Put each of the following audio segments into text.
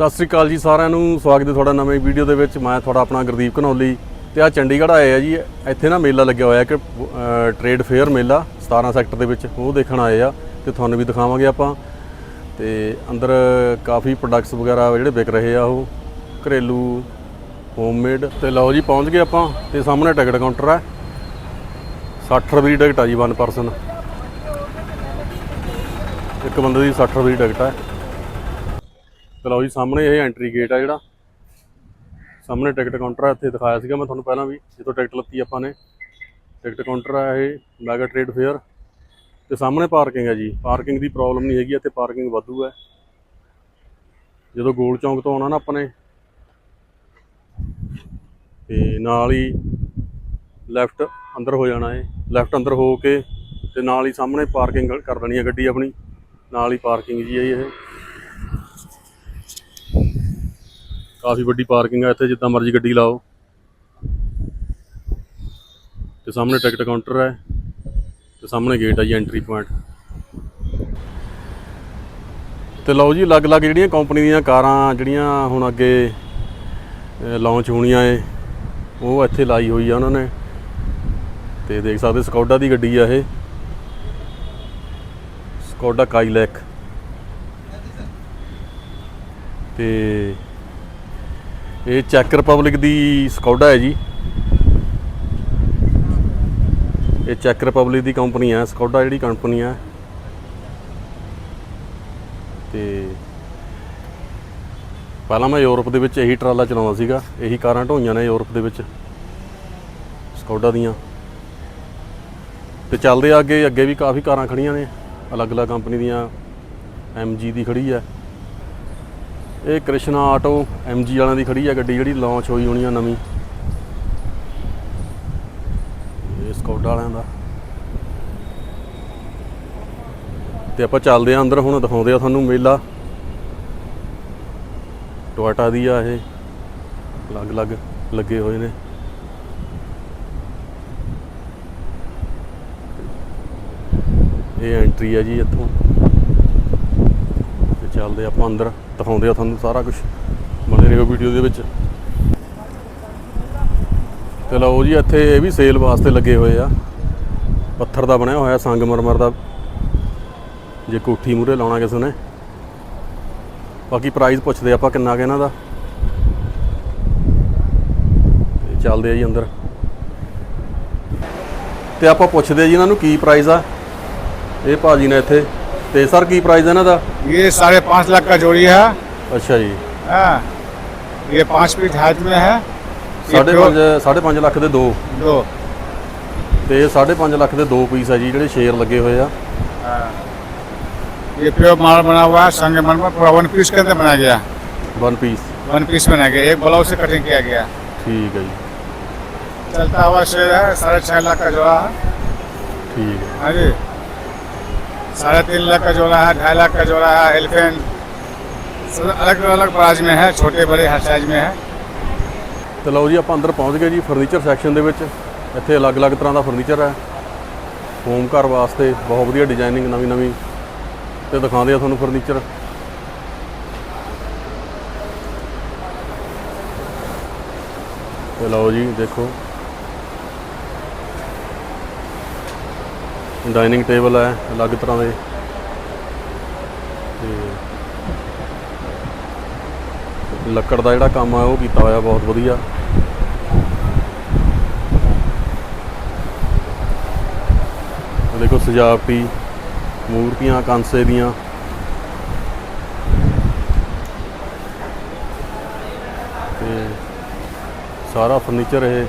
ਸਤਿ ਸ੍ਰੀ ਅਕਾਲ ਜੀ ਸਾਰਿਆਂ ਨੂੰ। ਸਵਾਗਤ ਹੈ ਤੁਹਾਡਾ ਨਵੇਂ ਵੀਡੀਓ ਦੇ ਵਿੱਚ। ਮੈਂ ਤੁਹਾਡਾ ਆਪਣਾ ਗੁਰਦੀਪ ਘਨੌਲੀ ਤੇ ਆ ਚੰਡੀਗੜ੍ਹ ਆਏ ਆ ਜੀ। ਇੱਥੇ ਨਾ ਮੇਲਾ ਲੱਗਿਆ ਹੋਇਆ ਕਿ ਟ੍ਰੇਡ ਫੇਅਰ ਮੇਲਾ 17 ਸੈਕਟਰ ਦੇ ਵਿੱਚ। ਉਹ ਦੇਖਣ ਆਏ ਆ ਤੇ ਤੁਹਾਨੂੰ ਵੀ ਦਿਖਾਵਾਂਗੇ ਆਪਾਂ। ਤੇ ਅੰਦਰ ਕਾਫੀ ਪ੍ਰੋਡਕਟਸ ਵਗੈਰਾ ਜਿਹੜੇ ਵਿਕ ਰਹੇ ਆ ਉਹ। ਘਰੇਲੂ ਹੋਮਮੇਡ ਤੇ ਲਓ ਜੀ ਪਹੁੰਚ ਗਏ ਆਪਾਂ ਤੇ ਸਾਹਮਣੇ ਟਿਕਟ ਕਾਊਂਟਰ ਹੈ 60 ਰੁਪਏ ਦੀ ਟਿਕਟ ਆ ਜੀ 1 ਪਰਸਨ ਇੱਕ ਬੰਦੇ ਦੀ 60 ਰੁਪਏ ਦੀ ਟਿਕਟ ਹੈ ਤੇ ਜੀ, ਸਾਹਮਣੇ ਇਹ ਐਂਟਰੀ ਗੇਟ ਆ ਜਿਹੜਾ। ਸਾਹਮਣੇ ਟਿਕਟ ਕਾਊਂਟਰ ਆ, ਇੱਥੇ ਦਿਖਾਇਆ ਸੀਗਾ ਮੈਂ ਤੁਹਾਨੂੰ ਪਹਿਲਾਂ ਵੀ ਜਿੱਥੋਂ ਟਿਕਟ ਲੱਤੀ ਆਪਾਂ ਨੇ। ਟਿਕਟ ਕਾਊਂਟਰ ਆ ਇਹ ਮੈਗਾ ਟ੍ਰੇਡ ਫੇਅਰ ਤੇ ਸਾਹਮਣੇ ਪਾਰਕਿੰਗ ਹੈ ਜੀ ਪਾਰਕਿੰਗ ਦੀ ਪ੍ਰੋਬਲਮ ਨਹੀਂ ਹੈਗੀ, ਇੱਥੇ ਪਾਰਕਿੰਗ ਵਾਧੂ ਹੈ ਜਦੋਂ ਗੋਲ ਚੌਂਕ ਤੋਂ ਆਉਣਾ ਨਾ ਆਪਾਂ ਨੇ, ਤੇ ਨਾਲ ਹੀ ਲੈਫਟ ਅੰਦਰ ਹੋ ਜਾਣਾ ਹੈ ਲੈਫਟ ਅੰਦਰ ਹੋ ਕੇ ਤੇ ਨਾਲ ਹੀ ਸਾਹਮਣੇ ਪਾਰਕਿੰਗ ਕਰ ਦੇਣੀ ਹੈ ਗੱਡੀ ਆਪਣੀ। ਨਾਲ ਹੀ ਪਾਰਕਿੰਗ ਜੀ ਹੈ ਜੀ ਇਹ। ਕਾਫੀ ਵੱਡੀ ਪਾਰਕਿੰਗ ਹੈ ਇੱਥੇ, ਜਿੱਦਾਂ ਮਰਜ਼ੀ ਗੱਡੀ ਲਾਓ। ਤੇ ਸਾਹਮਣੇ ਟਿਕਟ ਕਾਊਂਟਰ ਹੈ, ਤੇ ਸਾਹਮਣੇ ਗੇਟ ਹੈ ਜੀ ਐਂਟਰੀ ਪੁਆਇੰਟ ਤੇ ਲਓ ਜੀ, ਅਲੱਗ-ਅਲੱਗ ਜਿਹੜੀਆਂ ਕੰਪਨੀ ਦੀਆਂ ਕਾਰਾਂ, ਜਿਹੜੀਆਂ ਹੁਣ ਅੱਗੇ ਲਾਂਚ ਹੋਣੀਆਂ ਏ, ਉਹ ਇੱਥੇ ਲਾਈ ਹੋਈ ਆ ਉਹਨਾਂ ਨੇ। ਤੇ ਦੇਖ ਸਕਦੇ ਸਕੌਡਾ ਦੀ ਗੱਡੀ ਆ ਇਹ। Skoda Kylaq. ਤੇ ਇਹ ਚੈੱਕ ਰਿਪਬਲਿਕ ਦੀ ਸਕੌਡਾ ਹੈ ਜੀ। ਇਹ ਚੈੱਕ ਰਿਪਬਲਿਕ ਦੀ ਕੰਪਨੀ ਹੈ ਸਕੌਡਾ ਜਿਹੜੀ ਕੰਪਨੀ ਹੈ ਤੇ ਪਹਿਲਾਂ ਮੈਂ ਯੂਰਪ ਦੇ ਵਿੱਚ ਇਹੀ ਟਰਾਲਾ ਚਲਾਉਂਦਾ ਸੀਗਾ, ਇਹੀ ਕਾਰਾਂ ਢੋਈਆਂ ਨੇ ਯੂਰਪ ਦੇ ਵਿੱਚ ਸਕੌਡਾ ਦੀਆਂ। ਤੇ ਚੱਲਦੇ ਆ ਅੱਗੇ ਅੱਗੇ ਵੀ ਕਾਫੀ ਕਾਰਾਂ ਖੜੀਆਂ ਨੇ, ਅਲੱਗ-ਅਲੱਗ ਕੰਪਨੀ ਦੀਆਂ MG ਦੀ ਖੜੀ ਹੈ। ਇਹ ਕ੍ਰਿਸ਼ਨਾ ਆਟੋ MG ਵਾਲਿਆਂ ਦੀ ਖੜੀ ਆ ਗੱਡੀ ਜਿਹੜੀ ਲਾਂਚ ਹੋਈ ਹੋਣੀ ਆ ਨਵੀਂ। ਇਹ ਸਕੌਡਾ ਵਾਲਿਆਂ ਦਾ। ਤੇ ਆਪਾਂ ਚੱਲਦੇ ਆ ਅੰਦਰ, ਹੁਣ ਦਿਖਾਉਂਦੇ ਆ ਤੁਹਾਨੂੰ ਮੇਲਾ। ਟੋਇਟਾ ਦੀ ਆ ਇਹ। ਅਲੱਗ-ਅਲੱਗ ਲੱਗੇ ਹੋਏ ਨੇ। ਇਹ ਐਂਟਰੀ ਆ ਜੀ ਇੱਥੋਂ। ਚੱਲਦੇ ਆਪਾਂ ਅੰਦਰ ਦਿਖਾਉਂਦੇ ਆ ਤੁਹਾਨੂੰ ਸਾਰਾ ਕੁਝ ਬਣੇ ਰਹੋ ਵੀਡੀਓ ਦੇ ਵਿੱਚ। ਤੇ ਲਓ ਜੀ, ਇੱਥੇ ਇਹ ਵੀ ਸੇਲ ਵਾਸਤੇ ਲੱਗੇ ਹੋਏ ਆ। ਪੱਥਰ ਦਾ ਬਣਿਆ ਹੋਇਆ ਸੰਗਮਰਮਰ ਦਾ। ਜੇ ਕੋਠੀ ਮੂਰੇ ਲਾਉਣਾ ਕਿਸੇ ਨੇ। ਬਾਕੀ ਪ੍ਰਾਈਸ ਪੁੱਛਦੇ ਆਪਾਂ ਕਿੰਨਾ ਕੁ ਇਹਨਾਂ ਦਾ। ਚੱਲਦੇ ਆ ਜੀ ਅੰਦਰ। ਤੇ ਆਪਾਂ ਪੁੱਛਦੇ ਜੀ ਇਹਨਾਂ ਨੂੰ ਕੀ ਪ੍ਰਾਈਸ ਆ। ਇਹ ਭਾਜੀ ਨੇ ਇੱਥੇ ਤੇ ਸਰ ਕੀ ਪ੍ਰਾਈਸ ਹੈ ਇਹਨਾਂ ਦਾ ये साढ़े पाँच लाख का जोड़ी है ਅੱਛਾ ਜੀ हाँ। ये पाँच फीट हाइट में है ये ਸਾਢੇ प्योर- ਪੰਜ ਸਾਢੇ ਪੰਜ ਲੱਖ ਦੇ ਦੋ दो ਤੇ ਇਹ ਸਾਢੇ ਪੰਜ ਲੱਖ ਦੇ ਦੋ ਪੀਸ ਆ ਜੀ ਜਿਹੜੇ ਸ਼ੇਅਰ ਲੱਗੇ ਹੋਏ ਆ हाँ। ये प्योर माल बना हुआ है संगमरमर में पूरा वन पीस के अंदर बनाया गया ਵਨ ਪੀਸ वन पीस बनाया गया एक ब्लाउज से कटिंग किया गया ਠੀਕ ਹੈ ਜੀ चलता हुआ शेयर है साढ़े छः लाख का जोड़ा है ਠੀਕ ਹੈ हाँ जी साढ़े तीन लाख का जोड़ा है ढाई लाख का जोड़ा है एलिफेंट सब अलग अलग प्राइस में है छोटे बड़े हर साइज में है ਤੇ ਲਓ ਜੀ ਆਪਾਂ ਅੰਦਰ ਪਹੁੰਚ ਗਏ ਜੀ ਫਰਨੀਚਰ ਸੈਕਸ਼ਨ ਦੇ ਵਿੱਚ ਇੱਥੇ ਅਲੱਗ-ਅਲੱਗ ਤਰ੍ਹਾਂ ਦਾ ਫਰਨੀਚਰ ਹੈ ਹੋਮ ਘਰ ਵਾਸਤੇ ਬਹੁਤ ਵਧੀਆ ਡਿਜ਼ਾਈਨਿੰਗ ਨਵੀਂ-ਨਵੀਂ ਤੇ ਦਿਖਾਉਂਦੇ ਆ ਤੁਹਾਨੂੰ ਫਰਨੀਚਰ ਤੇ ਲਓ ਜੀ ਦੇਖੋ ਡਾਈਨਿੰਗ ਟੇਬਲ ਹੈ, ਅਲੱਗ ਤਰ੍ਹਾਂ ਦੇ। ਤੇ ਲੱਕੜ ਦਾ ਜਿਹੜਾ ਕੰਮ ਆ, ਉਹ ਕੀਤਾ ਹੋਇਆ ਬਹੁਤ ਵਧੀਆ। ਦੇਖੋ ਸਜਾਵਟੀ ਮੂਰਤੀਆਂ, ਕਾਂਸੇ ਦੀਆਂ। ਤੇ ਸਾਰਾ ਫਰਨੀਚਰ ਇਹ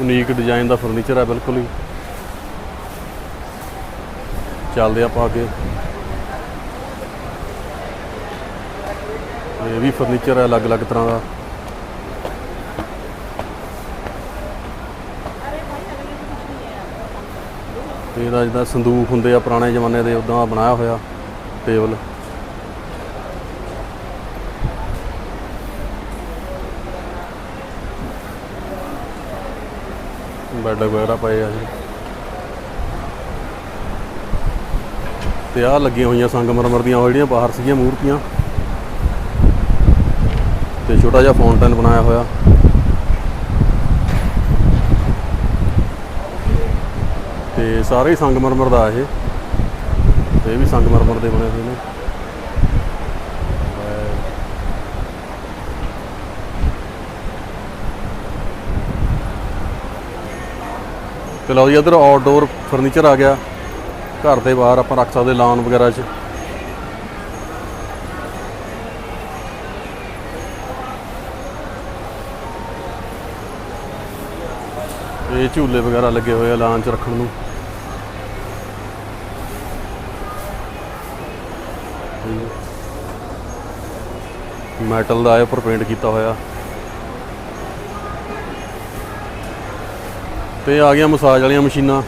ਯੂਨੀਕ ਡਿਜ਼ਾਈਨ ਦਾ ਫਰਨੀਚਰ ਹੈ, ਬਿਲਕੁਲ ਹੀ। ਚੱਲਦੇ ਆਪਾਂ ਅੱਗੇ। ਇਹ ਵੀ ਫਰਨੀਚਰ ਹੈ ਅਲੱਗ-ਅਲੱਗ ਤਰ੍ਹਾਂ ਦਾ। ਤੇ ਇਹਦਾ ਜਿੱਦਾਂ ਸੰਦੂਕ ਹੁੰਦੇ ਆ ਪੁਰਾਣੇ ਜ਼ਮਾਨੇ ਦੇ, ਉਦਾਂ ਬਣਾਇਆ ਹੋਇਆ ਟੇਬਲ ਬੈਡ ਵਗੈਰਾ ਪਏ ਆ ਜੀ। ਤੇ ਆਹ ਲੱਗੀਆਂ ਹੋਈਆਂ ਸੰਗਮਰਮਰ ਦੀਆਂ, ਉਹ ਜਿਹੜੀਆਂ ਬਾਹਰ ਸੀਗੀਆਂ ਮੂਰਤੀਆਂ। ਤੇ ਛੋਟਾ ਜਿਹਾ ਫਾਉਂਟਨ ਬਣਾਇਆ ਹੋਇਆ। ਤੇ ਸਾਰੇ ਹੀ ਸੰਗਮਰਮਰ ਦਾ ਇਹ। ਤੇ ਇਹ ਵੀ ਸੰਗਮਰਮਰ ਦੇ ਬਣੇ ਹੋਏ ਨੇ। ਤੇ ਲਓ ਜੀ, ਇੱਧਰ ਆਊਟਡੋਰ ਫਰਨੀਚਰ ਆ ਗਿਆ। ਘਰ ਦੇ ਬਾਹਰ ਆਪਾਂ ਰੱਖ ਸਕਦੇ ਲਾਨ ਵਗੈਰਾ 'ਚ। ਇਹ ਝੂਲੇ ਵਗੈਰਾ ਲੱਗੇ ਹੋਏ ਆ ਲਾਨ 'ਚ ਰੱਖਣ ਨੂੰ। ਮੈਟਲ ਦਾ ਇਹ ਉੱਪਰ ਪੇਂਟ ਕੀਤਾ ਹੋਇਆ। ਤੇ ਆ ਗਈਆਂ ਮਸਾਜ ਵਾਲੀਆਂ ਮਸ਼ੀਨਾਂ।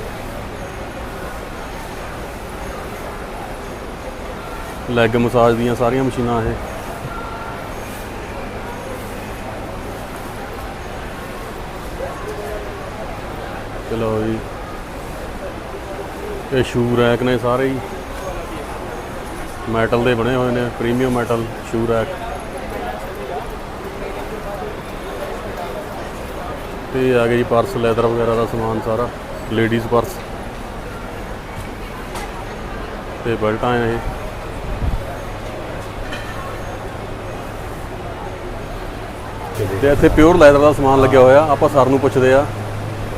ਲੈਗ ਮਸਾਜ ਦੀਆਂ ਸਾਰੀਆਂ ਮਸ਼ੀਨਾਂ ਇਹ। ਚਲੋ ਜੀ। ਇਹ ਸ਼ੂ ਰੈਕ ਨੇ ਸਾਰੇ ਹੀ। ਮੈਟਲ ਦੇ ਬਣੇ ਹੋਏ ਨੇ ਪ੍ਰੀਮੀਅਮ ਮੈਟਲ ਸ਼ੂ ਰੈਕ ਤੇ ਆ ਗਿਆ ਜੀ ਪਰਸ ਲੈਦਰ ਵਗੈਰਾ ਦਾ ਸਮਾਨ ਸਾਰਾ ਲੇਡੀਜ਼ ਪਰਸ ਤੇ ਬੈਲਟਾਂ ਇਹ। ਤੇ ਇੱਥੇ ਪਿਓਰ ਲੈਦਰ ਦਾ ਸਮਾਨ ਲੱਗਿਆ ਹੋਇਆ ਆਪਾਂ ਸਰ ਨੂੰ ਪੁੱਛਦੇ ਆ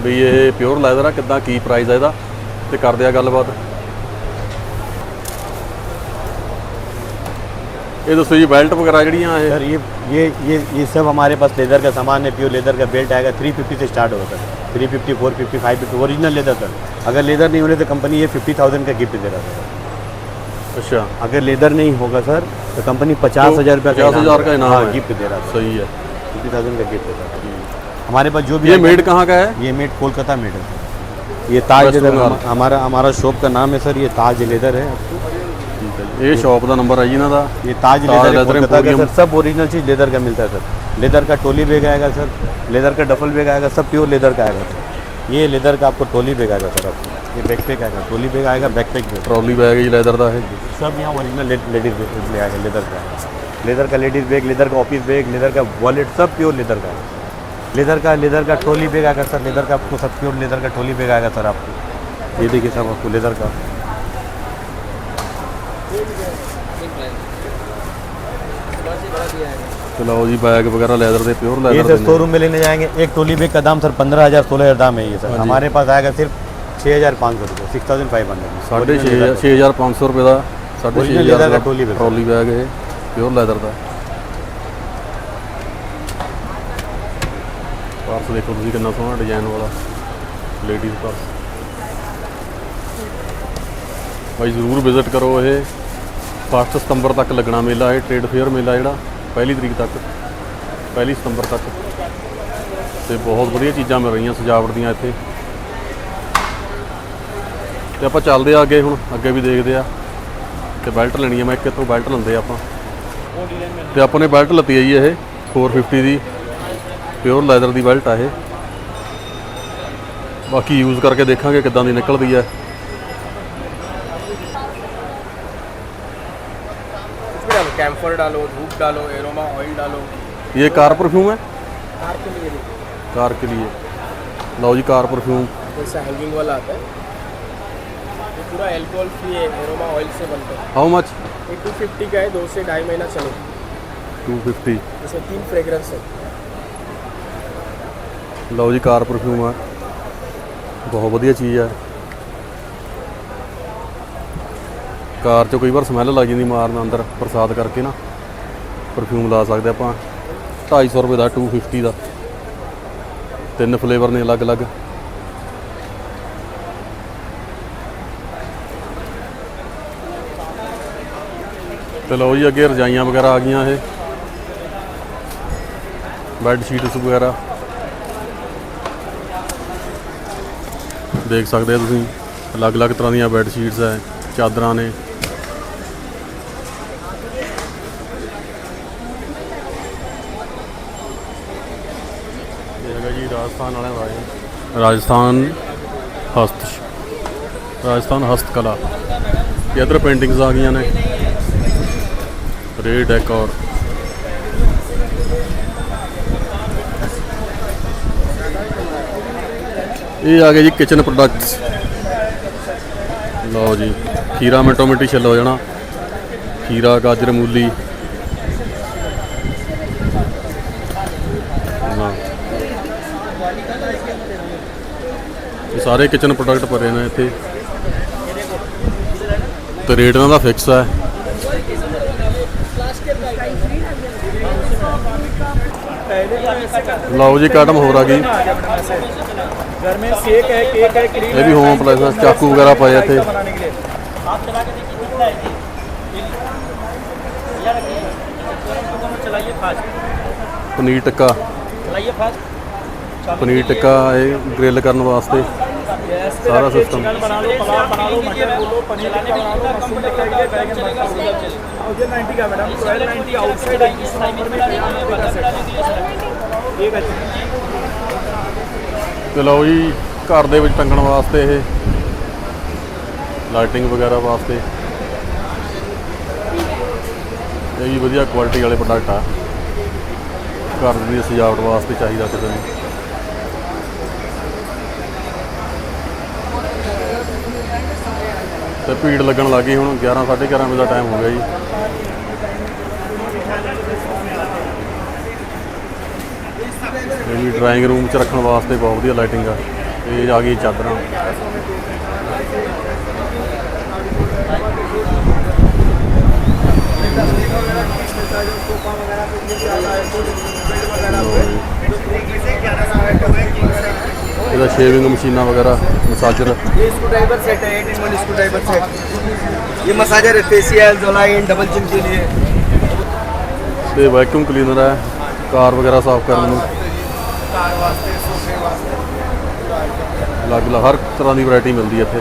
ਵੀ ਇਹ ਪਿਓਰ ਲੈਦਰ ਆ ਕਿੱਦਾਂ ਕੀ ਪ੍ਰਾਈਸ ਆ ਇਹਦਾ ਤੇ ਕਰਦੇ ਆ ਗੱਲਬਾਤ ਇਹ ਦੱਸੋ ਜੀ ਬੈਲਟ ਵਗੈਰਾ ਜਿਹੜੀਆਂ ਇਹ सर ये ये ये ये सब हमारे पास लेदर का सामान है प्योर लेदर का बेल्ट आएगा 350 से स्टार्ट होगा सर 350 450 550 ओरिजिनल लेदर सर अगर लेदर नहीं होने तो कंपनी ये 50000 का गिफ्ट दे रहा है सर ਅੱਛਾ अगर लेदर नहीं होगा सर तो कंपनी पचास हजार रुपया 50,000 का इनाम हाँ है। गिफ्ट दे रहा है सही है फिफ्टी थाउज़ेंड का गेट होता था हम्म। हमारे पास जो भी ये मेड कहाँ का है? ये मेड कोलकाता मेड है। ये ताज लेदर हमारा हमारा शॉप का नाम है सर ये ताज लेदर है। ये शॉप का नंबर आई ना था ये ताज, लेदर, सब ओरिजिनल चीज़ लेदर का मिलता है सर। लेदर का टोली बैग आएगा सर। लेदर का डफल बैग आएगा सब प्योर लेदर का आएगा सर। ये लेदर का आपको टोली बैग आएगा सर। आपको ये बैकपैक आएगा। टोली बैग आएगा बैकपैक ट्रॉली बैग लेदर का है। सब यहाँ ओरिजिनल लेडीज़ आएगा लेदर का। आएगा लेदर का लेडीज़ बैग लेदर का ऑफ़िस बैग लेदर का वॉलेट सब प्योर लेदर का है। लेदर का लेदर का ट्रॉली बैग आएगा सर लेदर का आपको सब प्योर लेदर का ट्रॉली बैग आएगा सर आपको। ये देखिए सर आपको लेदर का। चलो जी बैग वगैरह लेदर से प्योर लेदर ये सर शोरूम में लेने जाएँगे। एक टोली बैग का दाम सर पंद्रह हज़ार सोलह हज़ार दाम है ये सर। हाँ हमारे पास आएगा सिर्फ़ छः हज़ार पाँच सौ रुपये सिक्स थाउज़ेंड फाइव हंड्रेड साढ़े छः हज़ार पाँच सौ रुपये का साढ़े छः हज़ार का टोली बैग ट्रॉली बैग है। ਪਿਓਰ ਲੈਦਰ ਦਾ। ਪਰਸ ਦੇਖੋ ਤੁਸੀਂ ਕਿੰਨਾ ਸੋਹਣਾ ਡਿਜ਼ਾਈਨ ਵਾਲਾ। ਲੇਡੀਜ਼ ਪਰਸ ਭਾਈ ਜ਼ਰੂਰ ਵਿਜ਼ਿਟ ਕਰੋ ਇਹ। 1 ਸਤੰਬਰ ਤੱਕ ਲੱਗਣਾ ਮੇਲਾ, ਇਹ ਟ੍ਰੇਡ ਫੇਅਰ ਮੇਲਾ ਜਿਹੜਾ, ਪਹਿਲੀ ਤਰੀਕ ਤੱਕ। ਪਹਿਲੀ ਸਤੰਬਰ ਤੱਕ। ਤੇ ਬਹੁਤ ਵਧੀਆ ਚੀਜ਼ਾਂ ਮਿਲ ਰਹੀਆਂ ਸਜਾਵਟ ਦੀਆਂ ਇੱਥੇ। ਤੇ ਆਪਾਂ ਚੱਲਦੇ ਆ ਅੱਗੇ ਹੁਣ, ਅੱਗੇ ਵੀ ਦੇਖਦੇ ਆ। ਤੇ ਬੈਲਟ ਲੈਣੀ ਆ ਮੈਂ, ਇੱਕ ਇੱਥੋਂ ਬੈਲਟ ਲੈਂਦੇ ਆਪਾਂ। ਤੇ ਆਪਾਂ ਨੇ ਬੈਲਟ ਲੱਤੀ ਆ ਜੀ ਇਹ 450 ਦੀ ਪਿਓਰ ਲੈਦਰ ਦੀ ਬੈਲਟ ਆ ਇਹ ਬਾਕੀ ਯੂਜ਼ ਕਰਕੇ ਦੇਖਾਂਗੇ ਕਿੱਦਾਂ ਦੀ ਨਿਕਲਦੀ ਹੈ इसमें डालो कैम्फर डालो धूप डालो एरोमा ऑयल डालो ये कार परफ्यूम है कार के लिए नहीं कार के लिए लो जी कार परफ्यूम जैसा हैंगिंग वाला आता है ये पूरा एल्कोहल फ्री है एरोमा ऑयल से बनता है हाउ मच ये टू फिफ्टी का है दो से ढाई महीना चलेगा 250 इसमें तीन फ्रेग्रेंस है ਲਓ ਜੀ ਕਾਰ ਪਰਫਿਊਮ ਆ ਬਹੁਤ ਵਧੀਆ ਚੀਜ਼ ਆ ਕਾਰ 'ਚ ਕਈ ਵਾਰ ਸਮੈਲ ਲੱਗ ਜਾਂਦੀ ਮਾਰਨ ਅੰਦਰ ਪ੍ਰਸਾਦ ਕਰਕੇ ਨਾ ਪਰਫਿਊਮ ਲਾ ਸਕਦੇ ਆਪਾਂ 250 ਰੁਪਏ ਦਾ 250 ਦਾ ਤਿੰਨ ਫਲੇਵਰ ਨੇ ਅਲੱਗ-ਅਲੱਗ ਤੇ ਲਓ ਜੀ ਅੱਗੇ ਰਜਾਈਆਂ ਵਗੈਰਾ ਆ ਗਈਆਂ ਇਹ। ਬੈੱਡ ਸ਼ੀਟਸ ਵਗੈਰਾ। ਦੇਖ ਸਕਦੇ ਹੋ ਤੁਸੀਂ, ਅਲੱਗ-ਅਲੱਗ ਤਰ੍ਹਾਂ ਦੀਆਂ ਬੈੱਡ ਸ਼ੀਟਸ ਹੈ, ਚਾਦਰਾਂ ਨੇ। ਇਹ ਹੈਗਾ ਜੀ ਰਾਜਸਥਾਨ ਵਾਲਿਆਂ ਦਾ ਇਹ। ਰਾਜਸਥਾਨ ਹਸਤ ਰਾਜਸਥਾਨ ਹਸਤਕਲਾ। ਇਹ ਇੱਧਰ ਪੇਂਟਿੰਗਸ ਆ ਗਈਆਂ ਨੇ। ਰੇਡ ਡੈਕੋਰ ਇਹ ਆ ਗਏ ਜੀ ਕਿਚਨ ਪ੍ਰੋਡਕਟਸ ਲਓ ਜੀ, ਖੀਰਾ ਮਿੰਟੋ ਮਿੰਟੀ ਛੱਲ ਹੋ ਜਾਣਾ। ਖੀਰਾ, ਗਾਜਰ, ਮੂਲੀ। ਇਹ ਸਾਰੇ ਕਿਚਨ ਪ੍ਰੋਡਕਟ ਭਰੇ ਨੇ ਇੱਥੇ। ਤੇ ਰੇਟ ਇਹਨਾਂ ਦਾ ਫਿਕਸ ਹੈ। ਲਓ ਜੀ ਕਟਮ ਹੋਰ ਆ ਗਈ घर में केक है केक है क्रीम ਇਹ ਵੀ ਹੋਮ ਅਪਲਾਈਐਂਸ ਚਾਕੂ ਵਗੈਰਾ ਪਏ ਆ ਇੱਥੇ बनाने के लिए आप चला के देखिए कितना है जी भैया रखिए दोनों चलाइए फास्ट ਪਨੀਰ ਟਿੱਕਾ चलाइए फास्ट ਪਨੀਰ ਟਿੱਕਾ ਇਹ ਗ੍ਰਿਲ ਕਰਨ ਵਾਸਤੇ ਸਾਰਾ ਸਿਸਟਮ चिकन बना लो पुलाव बना लो मटन बोलो पनीर टिक्का बना लो मशरूम टिक्का के लिए बैगन बना लो और ये 90 का मैडम 1290 आउटसाइड है इस नंबर में क्या नब्बे का सेट ठीक है जी ਤੇ ਲਓ ਜੀ ਘਰ ਦੇ ਵਿੱਚ ਟੰਗਣ ਵਾਸਤੇ ਇਹ ਲਾਈਟਿੰਗ ਵਗੈਰਾ ਵਾਸਤੇ ਇਹ ਵੀ ਵਧੀਆ ਕੁਆਲਿਟੀ ਵਾਲੇ ਪ੍ਰੋਡਕਟ ਆ ਘਰ ਦੀ ਸਜਾਵਟ ਵਾਸਤੇ ਚਾਹੀਦਾ ਕਿਸੇ ਨੂੰ ਤੇ ਭੀੜ ਲੱਗਣ ਲੱਗੀ ਹੁਣ 11 11:30 ਵਜੇ ਦਾ ਟਾਈਮ ਹੋ ਗਿਆ ਜੀ। ਇਹ ਵੀ ਡਰਾਇੰਗ ਰੂਮ 'ਚ ਰੱਖਣ ਵਾਸਤੇ ਬਹੁਤ ਵਧੀਆ ਲਾਈਟਿੰਗ ਆ। ਇਹ ਆ ਗਈ ਚਾਦਰਾਂ। ਇਹਦਾ ਸ਼ੇਵਿੰਗ ਮਸ਼ੀਨਾਂ ਵਗੈਰਾ ਮਸਾਜਰ ये स्क्रू ड्राइवर सेट है eight in one screwdriver set ये मसाजर है फेसियल जोलाइन डबल चिन के लिए ਤੇ ਵੈਕਿਊਮ ਕਲੀਨਰ ਹੈ ਕਾਰ ਵਗੈਰਾ ਸਾਫ਼ ਕਰਨ ਨੂੰ। कार वास्ते सोफे वास्ते ਅਲੱਗ ਅਲੱਗ ਹਰ ਤਰ੍ਹਾਂ ਦੀ ਵੈਰਾਈਟੀ ਮਿਲਦੀ ਹੈ ਇੱਥੇ।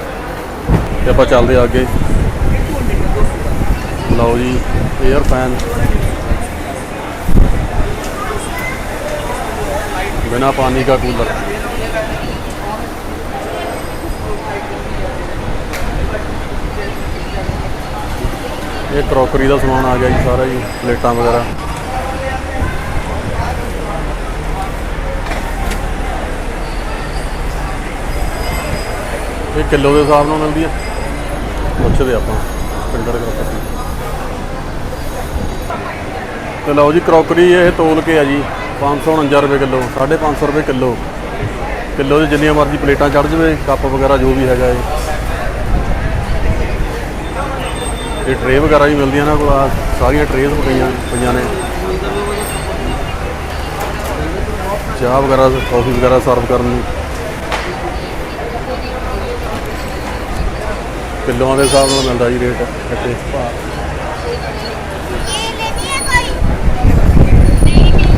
ਤੇ ਆਪਾਂ ਚੱਲਦੇ ਆ ਅੱਗੇ। ਲਓ ਜੀ 에ਅਰ ਫੈਨ ਬਿਨਾ ਪਾਣੀ ਦਾ ਕੂਲਰ ਇਹ ਕਰੋਕਰੀ ਦਾ ਸਮਾਨ ਆ ਗਿਆ ਜੀ ਸਾਰਾ ਜੀ, ਪਲੇਟਾਂ ਵਗੈਰਾ। ਇਹ ਕਿਲੋ ਦੇ ਹਿਸਾਬ ਨਾਲ ਮਿਲਦੀ ਹੈ ਪੁੱਛਦੇ ਆਪਾਂ, ਪਿੰਡਰ ਕਰੋਕਰੀ ਤੇ ਲਓ ਜੀ, ਕਰੋਕਰੀ ਇਹ ਤੋਲ ਕੇ ਆ ਜੀ 549 ਰੁਪਏ ਕਿਲੋ 550 ਰੁਪਏ ਕਿਲੋ। ਕਿਲੋ ਦੇ ਜਿੰਨੀਆਂ ਮਰਜ਼ੀ ਪਲੇਟਾਂ ਚੜ ਜਵੇ, ਕੱਪ ਵਗੈਰਾ ਜੋ ਵੀ ਹੈਗਾ ਇਹ। ਇਹ ਟਰੇ ਵਗੈਰਾ ਵੀ ਮਿਲਦੀਆਂ ਇਹਨਾਂ ਕੋਲ ਆਹ ਸਾਰੀਆਂ ਟਰੇਜ਼ ਪਈਆਂ ਪਈਆਂ ਨੇ। ਚਾਹ ਵਗੈਰਾ ਕਾਫੀ ਵਗੈਰਾ ਸਰਵ ਕਰਨ ਨੂੰ। ਕਿਲੋਆਂ ਦੇ ਹਿਸਾਬ ਨਾਲ ਮਿਲਦਾ ਜੀ ਰੇਟ ਇੱਥੇ।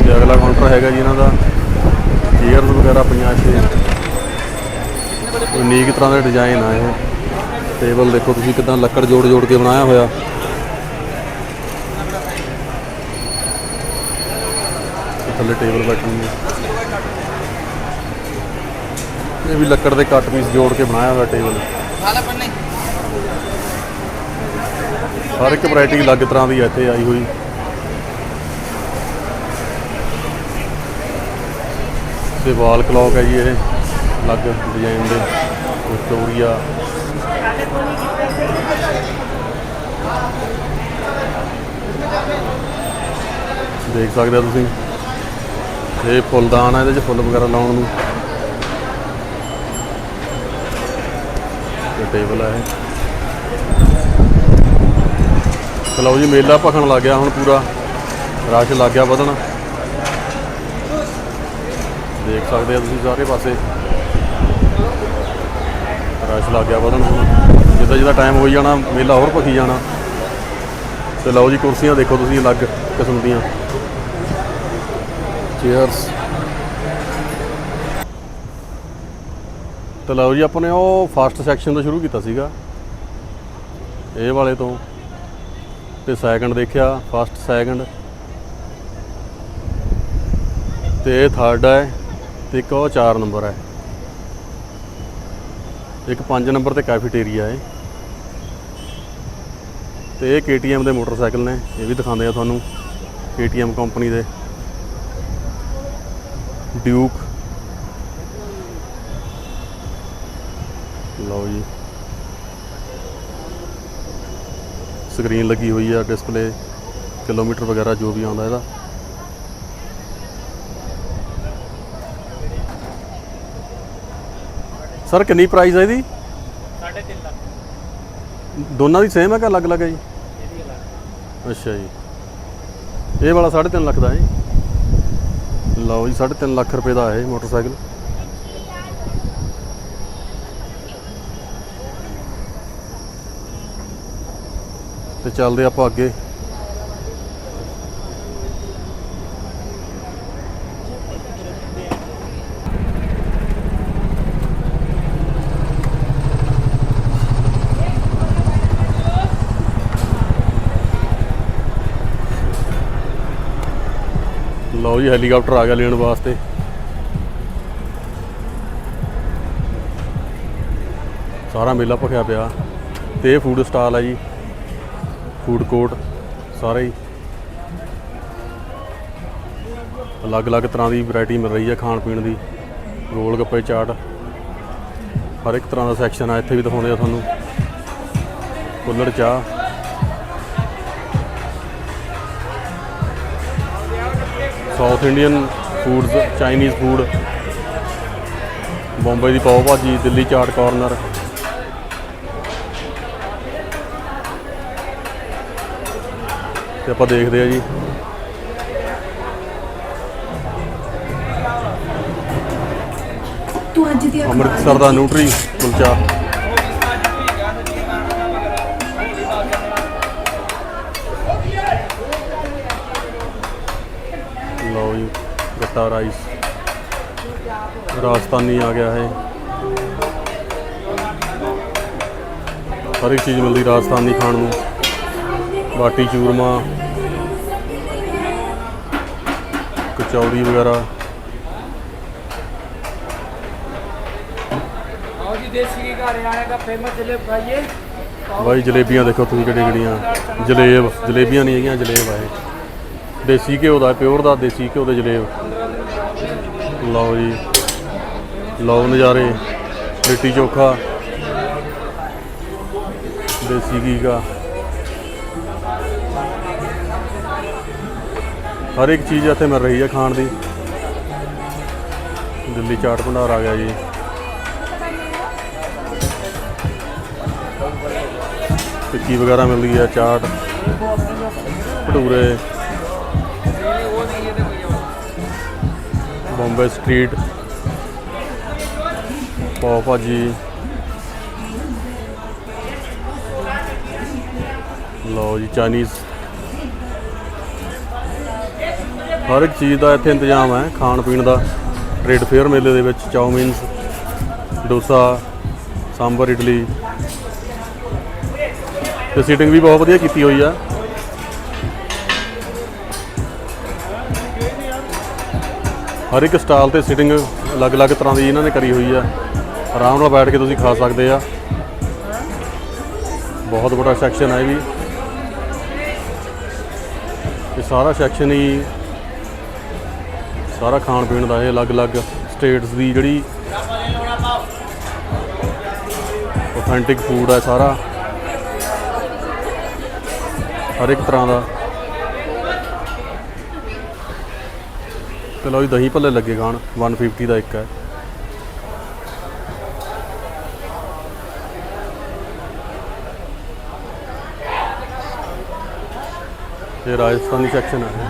ਤੇ ਅਗਲਾ ਕਾਊਂਟਰ ਹੈਗਾ ਜੀ ਇਹਨਾਂ ਦਾ। ਚੇਅਰਸ ਵਗੈਰਾ ਪਈਆਂ ਇੱਥੇ। ਯੂਨੀਕ ਤਰ੍ਹਾਂ ਦੇ ਡਿਜ਼ਾਈਨ ਆ ਇਹ। ਟੇਬਲ ਦੇਖੋ ਤੁਸੀਂ ਕਿਦਾਂ ਲੱਕੜ ਜੋੜ ਜੋੜ ਕੇ ਬਣਾਇਆ ਹੋਇਆ। ਥੱਲੇ ਟੇਬਲ ਬੈਠਣ ਨੂੰ ਇਹ ਵੀ ਲੱਕੜ ਦੇ ਕੱਟ ਪੀਸ ਜੋੜ ਕੇ ਬਣਾਇਆ ਹੋਇਆ ਟੇਬਲ। ਹਰ ਇੱਕ ਵੈਰਾਈਟੀ ਅਲੱਗ ਤਰ੍ਹਾਂ ਦੀ ਹੈ ਇੱਥੇ ਆਈ ਹੋਈ। ਤੇ ਵਾਲ ਕਲੌਕ ਹੈ ਜੀ ਇਹ, ਅਲੱਗ ਡਿਜ਼ਾਈਨ ਦੇ। ਵਿਕਟੋਰੀਆ ਦੇਖ ਸਕਦੇ ਹੋ ਤੁਸੀਂ। ਇਹ ਫੁੱਲਦਾਨ ਹੈ ਇਹਦੇ 'ਚ ਫੁੱਲ ਵਗੈਰਾ ਲਾਉਣ ਨੂੰ। ਤੇ ਟੇਬਲ ਹੈ ਇਹ। ਚਲੋ ਜੀ, ਮੇਲਾ ਭਖਣ ਲੱਗ ਗਿਆ ਹੁਣ ਪੂਰਾ। ਰਸ਼ ਲੱਗ ਗਿਆ ਵਧਣ। ਦੇਖ ਸਕਦੇ ਆ ਤੁਸੀਂ ਸਾਰੇ ਪਾਸੇ। ਰਸ਼ ਲੱਗ ਗਿਆ ਵਧਣ ਹੁਣ। ਜਿੱਦਾਂ ਜਿੱਦਾਂ ਟਾਈਮ ਹੋਈ ਜਾਣਾ, ਮੇਲਾ ਹੋਰ ਭਖੀ ਜਾਣਾ। ਤੇ ਲਓ ਜੀ, ਕੁਰਸੀਆਂ ਦੇਖੋ ਤੁਸੀਂ ਅਲੱਗ ਕਿਸਮ ਦੀਆਂ। ਚੇਅਰਸ ਤੇ ਲਓ ਜੀ ਆਪਾਂ ਨੇ ਉਹ ਫਸਟ ਸੈਕਸ਼ਨ ਤੋਂ ਸ਼ੁਰੂ ਕੀਤਾ ਸੀਗਾ। ਇਹ ਵਾਲੇ ਤੋਂ। ਤੇ ਸੈਕੰਡ ਦੇਖਿਆ ਫਸਟ ਸੈਕੰਡ ਤੇ ਇਹ ਥਰਡ ਹੈ, ਤੇ ਇੱਕ ਉਹ 4 ਨੰਬਰ ਹੈ। ਇੱਕ 5 ਨੰਬਰ ਤੇ ਕੈਫੇਟੇਰੀਆ ਹੈ। ਤੇ ਇਹ KTM ਦੇ ਮੋਟਰਸਾਈਕਲ ਨੇ, ਇਹ ਵੀ ਦਿਖਾਉਂਦੇ ਆ ਤੁਹਾਨੂੰ KTM ਕੰਪਨੀ ਦੇ। ਡਿਊਕ ਲਓ ਜੀ। ਸਕਰੀਨ ਲੱਗੀ ਹੋਈ ਆ ਡਿਸਪਲੇ ਕਿਲੋਮੀਟਰ ਵਗੈਰਾ ਜੋ ਵੀ ਆਉਂਦਾ ਇਹਦਾ। ਸਰ ਕਿੰਨੀ ਪ੍ਰਾਈਸ ਹੈ ਇਹਦੀ? ਦੋਨਾਂ ਦੀ ਸੇਮ ਹੈ ਕਿ ਅਲੱਗ-ਅਲੱਗ ਹੈ ਜੀ? ਅੱਛਾ ਜੀ। ਇਹ ਵਾਲਾ 3.5 ਲੱਖ ਦਾ ਹੈ ਲਓ ਜੀ 3.5 ਲੱਖ ਰੁਪਏ ਦਾ ਹੈ ਮੋਟਰਸਾਈਕਲ। ਤੇ ਚੱਲਦੇ ਆਪਾਂ ਅੱਗੇ। ਲਓ ਜੀ, ਹੈਲੀਕਾਪਟਰ ਆ ਗਿਆ ਲੈਣ ਵਾਸਤੇ। ਸਾਰਾ ਮੇਲਾ ਭਖਿਆ ਪਿਆ। ਤੇ ਇਹ ਫੂਡ ਸਟਾਲ ਹੈ ਜੀ। ਫੂਡ ਕੋਰਟ ਸਾਰੇ ਹੀ। ਅਲੱਗ-ਅਲੱਗ ਤਰ੍ਹਾਂ ਦੀ ਵੈਰਾਈਟੀ ਮਿਲ ਰਹੀ ਹੈ ਖਾਣ ਪੀਣ ਦੀ। ਗੋਲ ਗੱਪੇ, ਚਾਟ। ਹਰ ਇੱਕ ਤਰ੍ਹਾਂ ਦਾ ਸੈਕਸ਼ਨ ਆ, ਇੱਥੇ ਵੀ ਦਿਖਾਉਂਦੇ ਆ ਤੁਹਾਨੂੰ। ਕੁੱਲੜ ਚਾਹ। South Indian foods Chinese food Bombay ਦੀ ਪਾਓ ਭਾਜੀ ਦਿੱਲੀ ਚਾਟ ਕਾਰਨਰ ਤੇ ਆਪਾਂ ਦੇਖਦੇ ਆ ਜੀ। ਤੂੰ ਅੱਜ ਦੀ ਅੰਮ੍ਰਿਤਸਰ ਦਾ ਨਿਊਟਰੀ ਕੁਲਚਾ। ਗੱਟਾ ਰਾਈਸ ਰਾਜਸਥਾਨੀ ਆ ਗਿਆ ਹੈ ਹਰ ਇੱਕ ਚੀਜ਼ ਮਿਲਦੀ ਰਾਜਸਥਾਨੀ ਖਾਣ ਨੂੰ ਬਾਟੀ ਚੂਰਮਾ ਕਚੌੜੀ ਵਗੈਰਾ और जी देसी घी का हरियाणा का फेमस जलेब खाइए ਬਾਈ ਜਲੇਬੀਆਂ ਦੇਖੋ ਤੁਸੀਂ ਕਿਹੜੀ ਕਿਹੜੀਆਂ ਜਲੇਬ ਜਲੇਬੀਆਂ ਨਹੀਂ ਹੈਗੀਆਂ ਜਲੇਬ ਆ ਇਹ ਦੇਸੀ ਘਿਓ ਦਾ ਪਿਓਰ ਦਾ ਦੇਸੀ ਘਿਓ ਦੇ ਜਲੇਬ ਲਓ ਜੀ। ਲਓ ਨਜ਼ਾਰੇ। ਲਿੱਟੀ ਚੋਖਾ। ਦੇਸੀ ਘੀ ਦਾ। ਹਰ ਇੱਕ ਚੀਜ਼ ਇੱਥੇ ਮਿਲ ਰਹੀ ਹੈ ਖਾਣ ਦੀ। ਦਿੱਲੀ ਚਾਟ ਭੰਡਾਰ ਆ ਗਿਆ ਜੀ। ਟਿੱਕੀ ਵਗੈਰਾ ਮਿਲਦੀ ਹੈ ਚਾਟ, ਭਟੂਰੇ। ਬੰਬੇ ਸਟਰੀਟ। ਪਾਓ ਭਾਜੀ। ਲਓ ਜੀ, ਚਾਈਨੀਜ਼। ਹਰ ਇੱਕ ਚੀਜ਼ ਦਾ ਇੱਥੇ ਇੰਤਜ਼ਾਮ ਹੈ, ਖਾਣ ਪੀਣ ਦਾ। ਟ੍ਰੇਡ ਫੇਅਰ ਮੇਲੇ ਦੇ ਵਿੱਚ ਚਾਉਮੀਨਸ ਡੋਸਾ, ਸਾਂਬਰ, ਇਡਲੀ। ਤੇ ਸੀਟਿੰਗ ਵੀ ਬਹੁਤ ਵਧੀਆ ਕੀਤੀ ਹੋਈ ਆ। ਹਰ ਇੱਕ ਸਟਾਲ ਤੇ ਸਿਟਿੰਗ ਅਲੱਗ-ਅਲੱਗ ਤਰ੍ਹਾਂ ਦੀ ਇਹਨਾਂ ਨੇ ਕਰੀ ਹੋਈ ਆ। ਆਰਾਮ ਨਾਲ ਬੈਠ ਕੇ ਤੁਸੀਂ ਖਾ ਸਕਦੇ ਆ। ਬਹੁਤ ਵੱਡਾ ਸੈਕਸ਼ਨ ਹੈ ਇਹ ਵੀ। ਇਹ ਸਾਰਾ ਸੈਕਸ਼ਨ ਹੀ ਸਾਰਾ ਖਾਣ ਪੀਣ ਦਾ ਇਹ ਅਲੱਗ-ਅਲੱਗ ਸਟੇਟਸ ਦੀ ਜਿਹੜੀ ਆਥੈਂਟਿਕ ਫੂਡ ਹੈ ਸਾਰਾ। ਹਰ ਇੱਕ ਤਰ੍ਹਾਂ ਦਾ। ਚਲੋ ਜੀ, ਦਹੀਂ ਭੱਲੇ ਲੱਗੇ ਖਾਣ 150 ਦਾ ਇੱਕ ਹੈ। ਇਹ ਰਾਜਸਥਾਨੀ ਸੈਕਸ਼ਨ ਹੈ।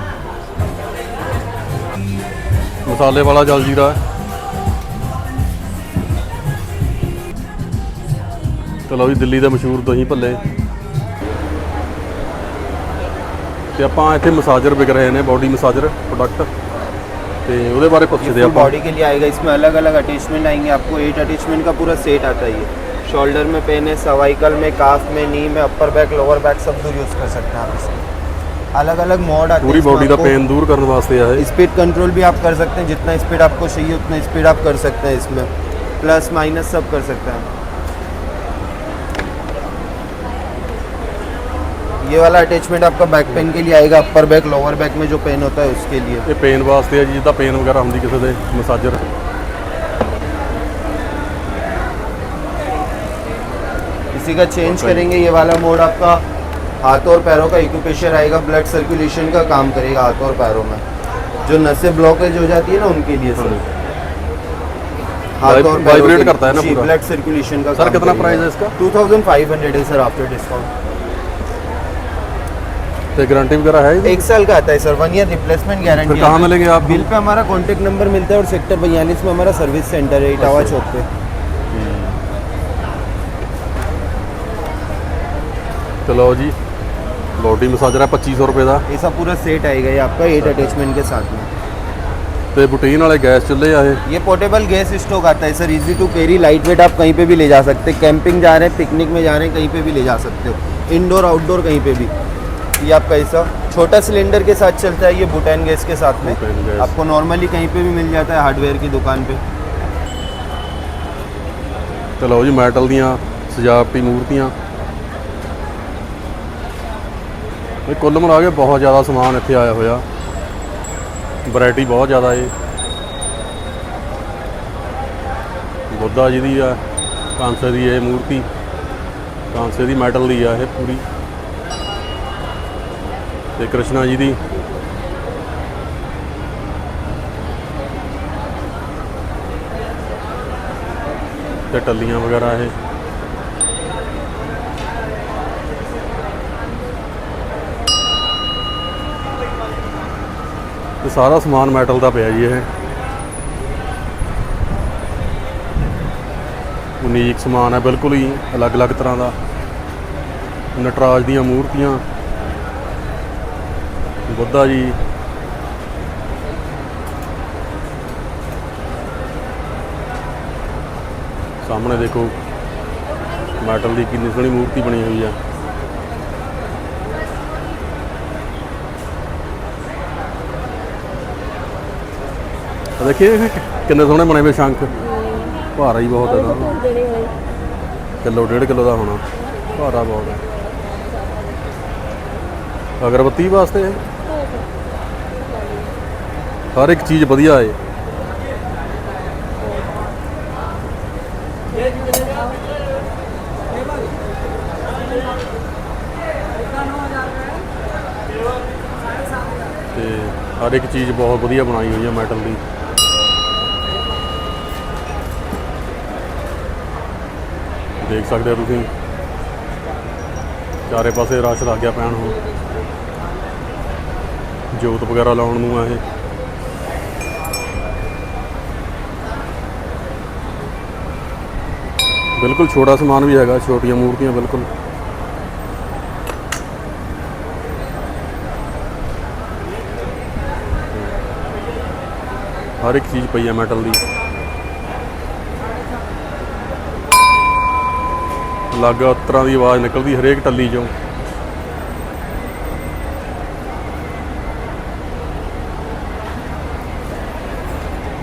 ਮਸਾਲੇ ਵਾਲਾ ਜਲਜੀਰਾ ਹੈ। ਚਲੋ ਜੀ, ਦਿੱਲੀ ਦੇ ਮਸ਼ਹੂਰ ਦਹੀਂ ਭੱਲੇ। ਤੇ ਆਪਾਂ ਇੱਥੇ ਮਸਾਜਰ ਵਿਕ ਰਹੇ ਨੇ ਬਾਡੀ ਮਸਾਜਰ ਪ੍ਰੋਡਕਟ ਤੇ ਉਹਦੇ ਬਾਰੇ ਪੁੱਛਦੇ ਆਪਾਂ बॉडी के लिए आएगा इसमें अलग अलग अटैचमेंट आएंगे आपको एट अटैचमेंट का पूरा सेट आता है ये शोल्डर में पेन है सर्वाइकल में काफ में नी में अपर बैक लोअर बैक सब दूर यूज़ कर सकते हैं आप इसमें अलग अलग मोड आते ਪੂਰੀ हैं ਬਾਡੀ ਦਾ इसमें ਪੇਨ ਦੂਰ ਕਰਨ ਵਾਸਤੇ ਆ ਇਹ आपको स्पीड कंट्रोल भी आप कर सकते हैं जितना स्पीड आपको चाहिए उतना स्पीड आप कर सकते हैं इसमें प्लस माइनस सब कर सकते हैं ये वाला अटैचमेंट आपका बैक पेन के लिए आएगा अपर बैक लोअर बैक में जो पेन होता है उसके लिए ਇਹ ਪੇਨ ਵਾਸਤੇ ਆ ਜੀ ਜਿੱਦਾਂ ਪੇਨ ਵਗੈਰਾ ਹੁੰਦੀ ਕਿਸੇ ਦੇ ਮਸਾਜਰ उसी का चेंज करेंगे ये वाला मोड आपका हाथों और पैरों का इक्विपेशर आएगा ब्लड सर्कुलेशन का काम करेगा हाथों और पैरों में जो नसें ब्लॉकेज हो जाती है ना उनके लिए सर हाथों और पैरों वाइब्रेट के- करता है ना जी, पूरा। ब्लड सर्कुलेशन का सर, काम कितना करेगा। प्राइस है इसका? 2500 है सर आफ्टर डिस्काउंट तो गारंटी वगैरह है एक साल का आता है sir one year replacement guarantee कहाँ मिलेंगे आप? बिल पे हमारा कॉन्टेक्ट नंबर मिलता है और सेक्टर बयालीस में हमारा सर्विस सेंटर है इटावा अच्छा। चौक पे। हम्म। चलो जी बॉडी मसाज रहा पच्चीस सौ रुपये का। ऐसा पूरा सेट आएगा ये आपका एट अटैचमेंट अच्छा। के साथ में। तो बुटीन वाले गैस चले आए ये पोर्टेबल गैस स्टोव आता है sir easy to carry light weight आप कहीं पे भी ले जा सकते हैं। कैंपिंग जा रहे हैं पिकनिक में जा रहे हैं कहीं पे भी ले जा सकते हो। इंडोर आउटडोर कहीं पे भी। ये आपका ऐसा छोटा सिलेंडर के साथ चलता है ये बुटैन गैस के साथ में बुटान गैस। आपको नॉर्मली कहीं पे भी मिल जाता है हार्डवेयर की दुकान पे ਚਲੋ ਜੀ ਮੈਟਲ ਦੀਆਂ ਸਜਾਵਟੀ ਮੂਰਤੀਆਂ ਇਹ ਕੁੱਲ ਮਿਲਾ ਕੇ ਬਹੁਤ ਜ਼ਿਆਦਾ ਸਮਾਨ ਇੱਥੇ ਆਇਆ ਹੋਇਆ ਵੈਰਾਈਟੀ ਬਹੁਤ ਜ਼ਿਆਦਾ ਏ ਬੁੱਧਾ ਜੀ ਦੀ ਆ ਕਾਂਸੇ ਦੀ ਇਹ ਮੂਰਤੀ ਕਾਂਸੇ ਦੀ ਮੈਟਲ ਦੀ ਆ ਇਹ ਪੂਰੀ ਤੇ ਕ੍ਰਿਸ਼ਨਾ ਜੀ ਦੀ। ਤੇ ਟੱਲੀਆਂ ਵਗੈਰਾ ਇਹ। ਤੇ ਸਾਰਾ ਸਮਾਨ ਮੈਟਲ ਦਾ ਪਿਆ ਜੀ ਇਹ। ਯੂਨੀਕ ਸਮਾਨ ਹੈ, ਬਿਲਕੁਲ ਹੀ ਅਲੱਗ-ਅਲੱਗ ਤਰ੍ਹਾਂ ਦਾ। ਨਟਰਾਜ ਦੀਆਂ ਮੂਰਤੀਆਂ। ਬੁੱਧਾ ਜੀ। ਸਾਹਮਣੇ ਦੇਖੋ, ਮੈਟਲ ਦੀ ਕਿੰਨੀ ਸੋਹਣੀ ਮੂਰਤੀ ਬਣੀ ਹੋਈ ਆ। ਦੇਖੀਏ ਕਿੰਨੇ ਸੋਹਣੇ ਬਣੇ ਹੋਏ ਸ਼ੰਖ। ਭਾਰਾ ਹੀ ਬਹੁਤ ਹੈ ਨਾ। ਕਿਲੋ, ਡੇਢ ਕਿਲੋ ਦਾ ਹੋਣਾ। ਭਾਰਾ ਬਹੁਤ ਹੈ ਅਗਰਬੱਤੀ ਵਾਸਤੇ ਹਰ ਇੱਕ ਚੀਜ਼ ਵਧੀਆ ਹੈ। ਤੇ ਹਰ ਇੱਕ ਚੀਜ਼ ਬਹੁਤ ਵਧੀਆ ਬਣਾਈ ਹੋਈ ਹੈ ਮੈਟਲ ਦੀ। ਦੇਖ ਸਕਦੇ ਹੋ ਤੁਸੀਂ। ਚਾਰੇ ਪਾਸੇ ਰਸ਼ ਲੱਗ ਗਿਆ ਪੈਣ ਹੁਣ ਜੋਤ ਵਗੈਰਾ ਲਾਉਣ ਨੂੰ ਆ ਇਹ। ਬਿਲਕੁਲ ਛੋਟਾ ਸਮਾਨ ਵੀ ਹੈਗਾ, ਛੋਟੀਆਂ ਮੂਰਤੀਆਂ, ਬਿਲਕੁਲ। ਹਰ ਇੱਕ ਚੀਜ਼ ਪਈ ਹੈ ਮੈਟਲ ਦੀ। ਅਲੱਗ ਤਰ੍ਹਾਂ ਦੀ ਆਵਾਜ਼ ਨਿਕਲਦੀ ਹਰੇਕ ਟੱਲੀ ਚੋਂ।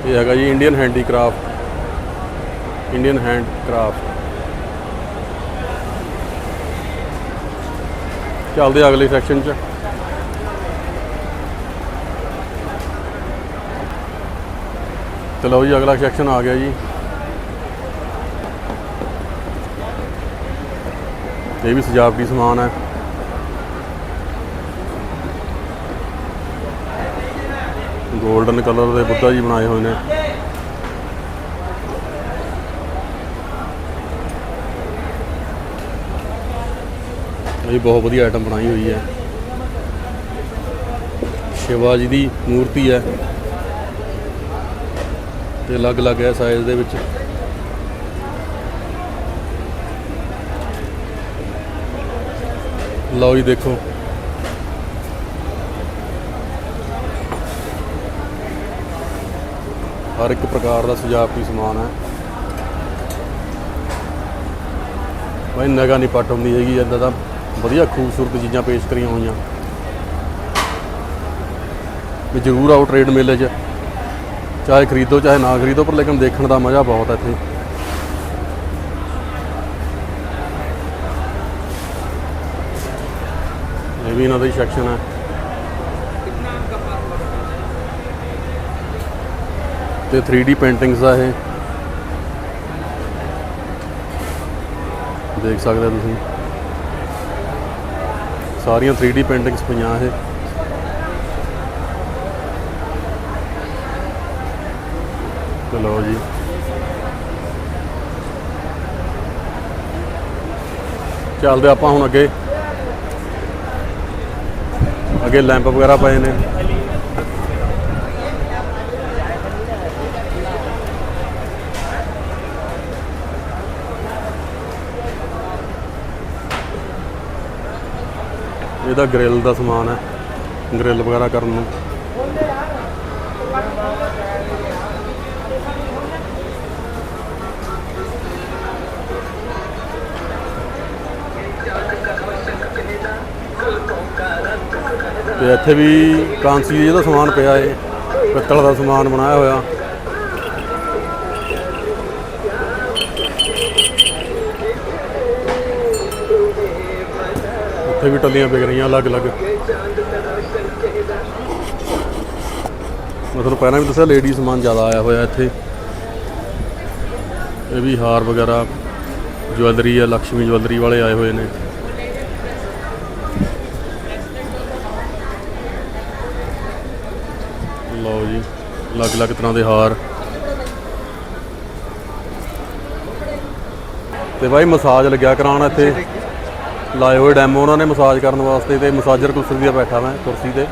ਇਹ ਹੈਗਾ ਜੀ Indian handicraft Indian handcraft ਚੱਲਦੇ ਅਗਲੇ ਸੈਕਸ਼ਨ 'ਚ। ਚਲੋ ਜੀ, ਅਗਲਾ ਸੈਕਸ਼ਨ ਆ ਗਿਆ ਜੀ। ਇਹ ਵੀ ਸਜਾਵਟੀ ਸਮਾਨ ਹੈ। 골ਡਨ ਕਲਰ ਦੇ ਬੁੱਧਾ ਜੀ ਬਣਾਏ ਹੋਏ ਨੇ। ਇਹ ਬਹੁਤ ਵਧੀਆ ਆਈਟਮ ਬਣਾਈ ਹੋਈ ਹੈ। ਸ਼ਿਵਾ ਜੀ ਦੀ ਮੂਰਤੀ ਹੈ। ਤੇ ਅਲੱਗ-ਅਲੱਗ ਹੈ ਸਾਈਜ਼ ਦੇ ਵਿੱਚ। ਲਓ ਜੀ ਦੇਖੋ। ਹਰ ਇੱਕ ਪ੍ਰਕਾਰ ਦਾ ਸਜਾਵਟੀ ਸਮਾਨ ਹੈ। ਬਈ ਨਗਾ ਨਹੀਂ ਪੱਟ ਹੁੰਦੀ ਹੈਗੀ ਇਦਾਂ ਦਾ ਵਧੀਆ ਖੂਬਸੂਰਤ ਚੀਜ਼ਾਂ ਪੇਸ਼ ਕਰੀਆਂ ਹੋਈਆਂ। ਵੀ ਜ਼ਰੂਰ ਆਓ ਟ੍ਰੇਡ ਮੇਲੇ 'ਚ। ਚਾਹੇ ਖਰੀਦੋ, ਚਾਹੇ ਨਾ ਖਰੀਦੋ, ਪਰ ਲੇਕਿਨ ਦੇਖਣ ਦਾ ਮਜ਼ਾ ਬਹੁਤ ਹੈ ਇੱਥੇ। ਇਹ ਵੀ ਇਹਨਾਂ ਦਾ ਹੀ ਸੈਕਸ਼ਨ ਹੈ ਤੇ 3D ਪੇਂਟਿੰਗਸ ਆ ਇਹ। ਦੇਖ ਸਕਦੇ ਤੁਸੀਂ। ਸਾਰੀਆਂ 3D ਪੇਂਟਿੰਗਸ ਪਈਆਂ ਇਹ। ਚਲੋ ਜੀ। ਚੱਲਦੇ ਆਪਾਂ ਹੁਣ ਅੱਗੇ। ਅੱਗੇ ਲੈਂਪ ਵਗੈਰਾ ਪਏ ਨੇ। ਇਹਦਾ ਗ੍ਰਿਲ ਦਾ ਸਮਾਨ ਹੈ ਗ੍ਰਿਲ ਵਗੈਰਾ ਕਰਨ ਨੂੰ। ਤੇ ਇੱਥੇ ਵੀ ਕਾਂਸੀ ਦਾ ਸਮਾਨ ਪਿਆ ਏ, ਪਿੱਤਲ ਦਾ ਸਮਾਨ ਬਣਾਇਆ ਹੋਇਆ। ਉੱਥੇ ਵੀ ਟੱਲੀਆਂ ਵਿਕ ਰਹੀਆਂ ਅਲੱਗ-ਅਲੱਗ। ਮੈਂ ਤੁਹਾਨੂੰ ਪਹਿਲਾਂ ਵੀ ਦੱਸਿਆ ਲੇਡੀ ਸਮਾਨ ਜ਼ਿਆਦਾ ਆਇਆ ਹੋਇਆ ਇੱਥੇ। ਇਹ ਵੀ ਹਾਰ ਵਗੈਰਾ, ਜਵੈਲਰੀ ਆ ਲక్ష్ਮੀ ਜਵੈਲਰੀ ਵਾਲੇ ਆਏ ਹੋਏ ਨੇ। ਲਓ ਜੀ, ਅਲੱਗ-ਅਲੱਗ ਤਰ੍ਹਾਂ ਦੇ ਹਾਰ। ਤੇ ਬਾਈ ਮਸਾਜ ਲੱਗਿਆ ਕਰਾਉਣ ਇੱਥੇ। ਲਾਏ ਹੋਏ ਡੈਮੋ ਉਹਨਾਂ ਨੇ ਮਸਾਜ ਕਰਨ ਵਾਸਤੇ ਤੇ ਮਸਾਜਰ ਕੁਰਸੀ ਤੇ ਬੈਠਾ ਮੈਂ ਕੁਰਸੀ ਤੇ।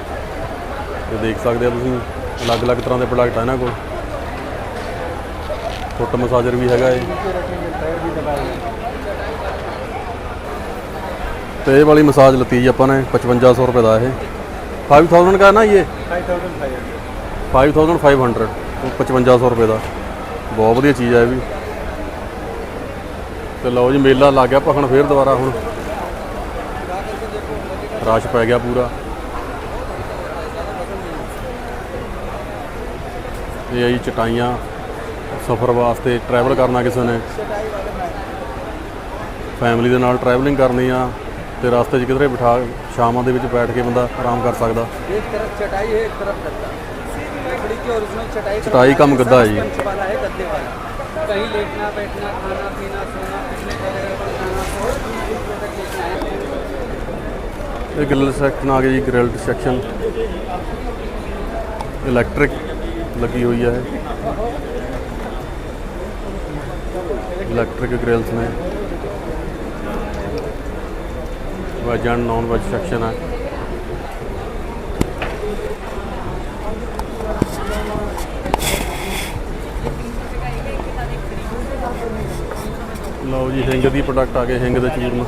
ਤੇ ਦੇਖ ਸਕਦੇ ਹੋ ਤੁਸੀਂ, ਅਲੱਗ-ਅਲੱਗ ਤਰ੍ਹਾਂ ਦੇ ਪ੍ਰੋਡਕਟ ਆ ਇਹਨਾਂ ਕੋਲ। ਫੁੱਟ ਮਸਾਜਰ ਵੀ ਹੈਗਾ ਏ ਤੇ ਇਹ ਵਾਲੀ ਮਸਾਜ ਲਤੀ ਜੀ ਆਪਾਂ ਨੇ 5500 ਰੁਪਏ ਦਾ ਇਹ। 5000 ਦਾ ਹੈ ਨਾ ਇਹ? 5500 ਉਹ 5500 ਰੁਪਏ ਦਾ। ਬਹੁਤ ਵਧੀਆ ਚੀਜ਼ ਹੈ ਇਹ ਵੀ। ਤੇ ਲਓ ਜੀ, ਮੇਲਾ ਲੱਗ ਗਿਆ ਭਖਣ ਫੇਰ ਦੁਬਾਰਾ ਹੁਣ। ਰਸ਼ ਪੈ ਗਿਆ ਪੂਰਾ ਇਹ ਆਈ ਚਟਾਈਆਂ ਸਫ਼ਰ ਵਾਸਤੇ ਟਰੈਵਲ ਕਰਨਾ ਕਿਸੇ ਨੇ ਫੈਮਿਲੀ ਦੇ ਨਾਲ ਟਰੈਵਲਿੰਗ ਕਰਨੀ ਆ ਤੇ ਰਸਤੇ 'ਚ ਕਿਧਰੇ ਬਿਠਾ ਸ਼ਾਮਾਂ ਦੇ ਵਿੱਚ ਬੈਠ ਕੇ ਬੰਦਾ ਆਰਾਮ ਕਰ ਸਕਦਾ एक तरफ चटाई है एक तरफ गद्दा लकड़ी की ओरिजिनल चटाई चटाई कम गद्दा है जी। पंच वाला है गद्दे वाला कहीं लेटना बैठना खाना पीना सोना पिछले जगह ਇਹ ਗ੍ਰਿਲ ਸੈਕਸ਼ਨ ਆ ਗਿਆ ਜੀ ਗ੍ਰਿਲਡ ਸੈਕਸ਼ਨ ਇਲੈਕਟ੍ਰਿਕ ਲੱਗੀ ਹੋਈ ਹੈ ਇਲੈਕਟ੍ਰਿਕ ਗ੍ਰਿਲਸ ਨੇ। Veg and non veg section ਹੈ ਲਓ ਜੀ, ਹਿੰਗ ਦੀ ਪ੍ਰੋਡਕਟ ਆ ਗਏ ਹਿੰਗ ਦੇ ਚੂਰਨ।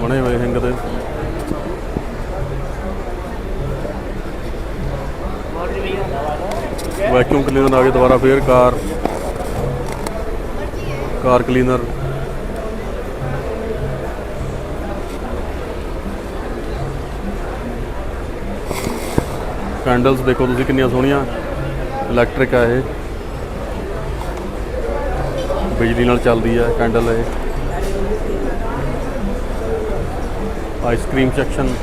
ਬਣੇ ਹੋਏ ਹਿੰਗ ਦੇ। ਵੈਕਿਊਮ ਕਲੀਨਰ ਆ ਗਏ ਦੁਬਾਰਾ ਫੇਰ ਕਾਰ। ਕਾਰ ਕਲੀਨਰ ਕੈਂਡਲਸ ਦੇਖੋ ਤੁਸੀਂ ਕਿੰਨੀਆਂ ਸੋਹਣੀਆਂ ਇਲੈਕਟ੍ਰਿਕ ਆ ਇਹ। ਬਿਜਲੀ ਨਾਲ ਚੱਲਦੀ ਹੈ ਕੈਂਡਲ ਇਹ। ਆਈਸਕ੍ਰੀਮ ਸੈਕਸ਼ਨ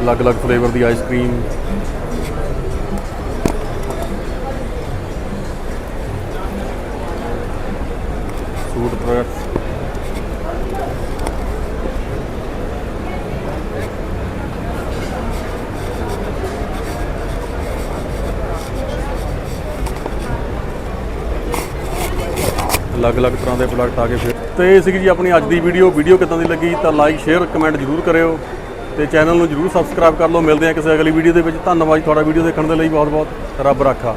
ਅਲੱਗ-ਅਲੱਗ ਫਲੇਵਰ ਦੀ ਆਈਸਕ੍ਰੀਮ ਫੂਡ ਪ੍ਰੋਡਕਟਸ ਅਲੱਗ-ਅਲੱਗ ਤਰ੍ਹਾਂ ਦੇ ਪ੍ਰੋਡਕਟ ਆ ਗਏ ਫਿਰ। ਤੇ ਇਹ ਸੀਗੀ ਜੀ ਆਪਣੀ ਅੱਜ ਦੀ ਵੀਡੀਓ ਵੀਡੀਓ ਕਿਦਾਂ ਦੀ ਲੱਗੀ ਤਾਂ ਲਾਈਕ ਸ਼ੇਅਰ ਕਮੈਂਟ ਜ਼ਰੂਰ ਕਰਿਓ। ਤੇ ਚੈਨਲ ਨੂੰ ਜ਼ਰੂਰ ਸਬਸਕ੍ਰਾਈਬ ਕਰ ਲਓ। ਮਿਲਦੇ ਹਾਂ ਕਿਸੇ ਅਗਲੀ ਵੀਡੀਓ ਦੇ ਵਿੱਚ। ਧੰਨਵਾਦ ਜੀ ਤੁਹਾਡਾ ਵੀਡੀਓ ਦੇਖਣ ਦੇ ਲਈ। ਬਹੁਤ ਬਹੁਤ ਰੱਬ ਰਾਖਾ।